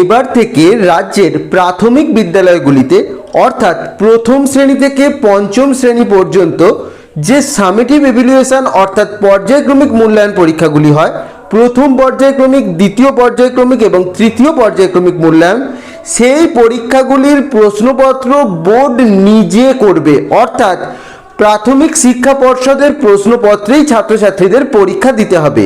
এবার থেকে রাজ্যের প্রাথমিক বিদ্যালয়গুলিতে, অর্থাৎ প্রথম শ্রেণি থেকে পঞ্চম শ্রেণি পর্যন্ত যে সামেটিভ এভিলুয়েশন অর্থাৎ পর্যায়ক্রমিক মূল্যায়ন পরীক্ষাগুলি হয়, প্রথম পর্যায়ক্রমিক, দ্বিতীয় পর্যায়ক্রমিক এবং তৃতীয় পর্যায়ক্রমিক মূল্যায়ন, সেই পরীক্ষাগুলির প্রশ্নপত্র বোর্ড নিজে করবে। অর্থাৎ প্রাথমিক শিক্ষা পর্ষদের প্রশ্নপত্রেই ছাত্রছাত্রীদের পরীক্ষা দিতে হবে।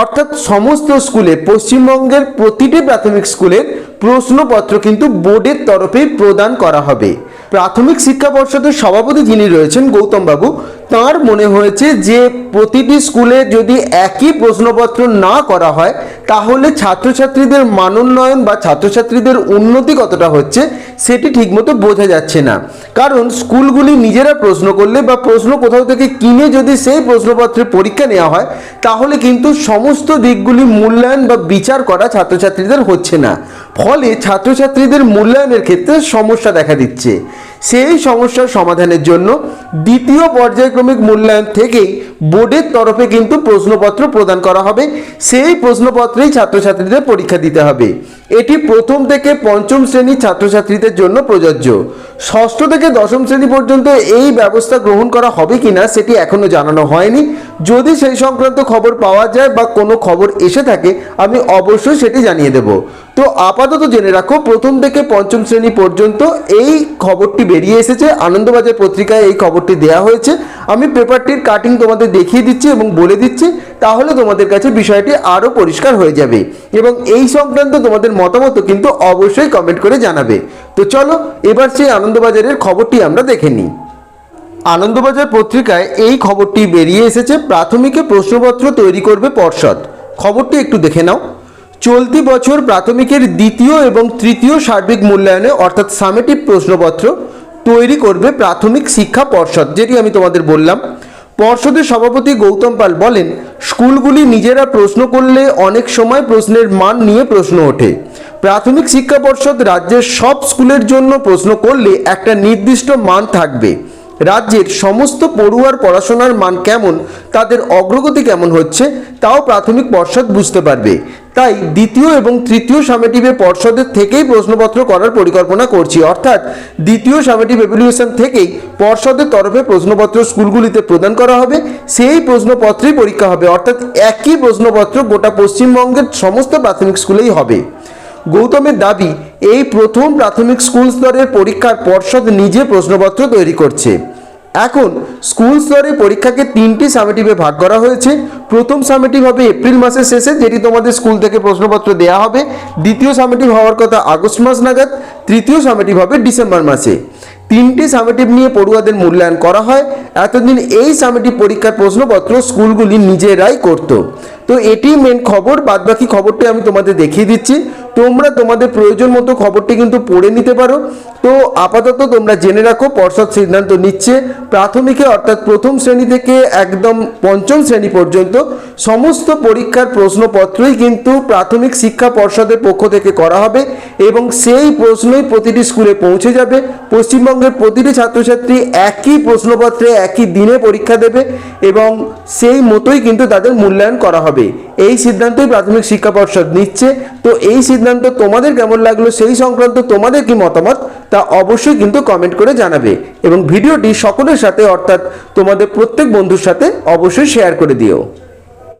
অর্থাৎ সমস্ত স্কুলে, পশ্চিমবঙ্গের প্রতিটি প্রাথমিক স্কুলের প্রশ্নপত্র কিন্তু বোর্ডের তরফে প্রদান করা হবে। প্রাথমিক শিক্ষা পর্ষদের সভাপতি যিনি রয়েছেন গৌতম বাবু তাঁর মনে হয়েছে যে প্রতিটি স্কুলে যদি একই প্রশ্নপত্র না করা হয়, তাহলে ছাত্রছাত্রীদের মানোন্নয়ন বা ছাত্রছাত্রীদের উন্নতি কতটা হচ্ছে সেটি ঠিকমতো বোঝা যাচ্ছে না। কারণ স্কুলগুলি নিজেরা প্রশ্ন করলে বা প্রশ্ন কোথাও থেকে কিনে যদি সেই প্রশ্নপত্রের পরীক্ষা নেওয়া হয়, তাহলে কিন্তু সমস্ত দিকগুলি মূল্যায়ন বা বিচার করা ছাত্রছাত্রীদের হচ্ছে না। ফলে ছাত্রছাত্রীদের মূল্যায়নের ক্ষেত্রে সমস্যা দেখা দিচ্ছে। সেই সমস্যার সমাধানের জন্য দ্বিতীয় পর্যায়ক্রমিক মূল্যায়ন থেকেই বোর্ডের তরফে কিন্তু প্রশ্নপত্র প্রদান করা হবে। সেই প্রশ্নপত্রেই ছাত্রছাত্রীদের পরীক্ষা দিতে হবে। এটি প্রথম থেকে পঞ্চম শ্রেণির ছাত্রছাত্রীদের জন্য প্রযোজ্য। ষষ্ঠ থেকে দশম শ্রেণি পর্যন্ত এই ব্যবস্থা গ্রহণ করা হবে কিনা সেটি এখনও জানানো হয়নি। যদি সেই সংক্রান্ত খবর পাওয়া যায় বা কোনো খবর এসে থাকে, আমি অবশ্যই সেটি জানিয়ে দেব। তো আপাতত জেনে রাখো, প্রথম থেকে পঞ্চম শ্রেণি পর্যন্ত এই খবরটি বেরিয়ে এসেছে। আনন্দবাজার পত্রিকায় এই খবরটি দেওয়া হয়েছে। আমি পেপারটির কাটিং তোমাদের দেখিয়ে দিচ্ছি এবং বলে দিচ্ছি, তাহলে তোমাদের কাছে বিষয়টি আরও পরিষ্কার হয়ে যাবে। এবং এই সংক্রান্ত তোমাদের মতামত কিন্তু অবশ্যই কমেন্ট করে জানাবে। তো চলো, এবার সেই আনন্দবাজারের খবরটি আমরা দেখে নিই। আনন্দবাজার পত্রিকায় এই খবরটি বেরিয়ে এসেছে। প্রাথমিকে প্রশ্নপত্র তৈরি করবে পর্ষদ। খবরটি একটু দেখে নাও। চলতি বছর প্রাথমিকের দ্বিতীয় এবং তৃতীয় সার্বিক মূল্যায়নে, অর্থাৎ সামেটিভ প্রশ্নপত্র তৈরি করবে প্রাথমিক শিক্ষা পর্ষদ, যেটি আমি তোমাদের বললাম। পর্ষদের সভাপতি গৌতম পাল বলেন, স্কুলগুলি নিজেরা প্রশ্ন করলে অনেক সময় প্রশ্নের মান নিয়ে প্রশ্ন ওঠে। প্রাথমিক শিক্ষা পর্ষদ রাজ্যের সব স্কুলের জন্য প্রশ্ন করলে একটা নির্দিষ্ট মান থাকবে। রাজ্যের সমস্ত পড়ুয়ার পড়াশোনার মান কেমন, তাদের অগ্রগতি কেমন হচ্ছে, তাও প্রাথমিক পর্ষদ বুঝতে পারবে। তাই দ্বিতীয় এবং তৃতীয় সামেটিভে পর্ষদের থেকেই প্রশ্নপত্র করার পরিকল্পনা করছি। অর্থাৎ দ্বিতীয় সামেটিভ এভ্যালুয়েশন থেকেই পর্ষদের তরফে প্রশ্নপত্র স্কুলগুলিতে প্রদান করা হবে, সেই প্রশ্নপত্রেই পরীক্ষা হবে। অর্থাৎ একই প্রশ্নপত্র গোটা পশ্চিমবঙ্গের সমস্ত প্রাথমিক স্কুলেই হবে। গৌতমের দাবি, এই প্রথম প্রাথমিক স্কুল স্তরের পরীক্ষার পর্ষদ নিজে প্রশ্নপত্র তৈরি করছে। এখন, স্কুল স্তরে পরীক্ষাকে তিনটি সামেটিভে ভাগ করা হয়েছে। প্রথম সামেটিভ হবে এপ্রিল মাসের শেষে, যেটি তোমাদের স্কুল থেকে প্রশ্নপত্র দেওয়া হবে। দ্বিতীয় সামেটিভ হওয়ার কথা আগস্ট মাস নাগাদ, তৃতীয় সামেটিভ হবে ডিসেম্বর মাসে। তিনটি সামেটিভ নিয়ে পড়ুয়াদের মূল্যায়ন করা হয়। এতদিন এই সামেটিভ পরীক্ষার প্রশ্নপত্র স্কুলগুলি নিজেরাই করত। তো এটি মেন খবর, বাদবাকি খবরটি আমি তোমাদের দেখিয়ে দিচ্ছি। তোমরা তোমাদের প্রয়োজন মতো খবরটি কিন্তু পড়ে নিতে পারো। তো আপাতত তোমরা জেনে রাখো, পর্ষদ সিদ্ধান্ত নিচ্ছে। প্রাথমিকে অর্থাৎ প্রথম শ্রেণি থেকে একদম পঞ্চম শ্রেণি পর্যন্ত সমস্ত পরীক্ষার প্রশ্নপত্রই কিন্তু প্রাথমিক শিক্ষা পর্ষদের পক্ষ থেকে করা হবে এবং সেই প্রশ্নই প্রতিটি স্কুলে পৌঁছে যাবে। পশ্চিমবঙ্গের প্রতিটি ছাত্রছাত্রী একই প্রশ্নপত্রে একই দিনে পরীক্ষা দেবে এবং সেই মতোই কিন্তু তাদের মূল্যায়ন করা হবে। এই সিদ্ধান্তই প্রাথমিক শিক্ষা পর্ষদ নিচ্ছে। তো এই সিদ্ধান্ত তোমাদের কেমন লাগল, সেই সংক্রান্ত তোমাদের কি মতামত, তা অবশ্যই কিন্তু কমেন্ট করে জানাবে। এবং ভিডিওটি সকলের সাথে, অর্থাৎ তোমাদের প্রত্যেক বন্ধুর সাথে, অবশ্যই শেয়ার করে দিও।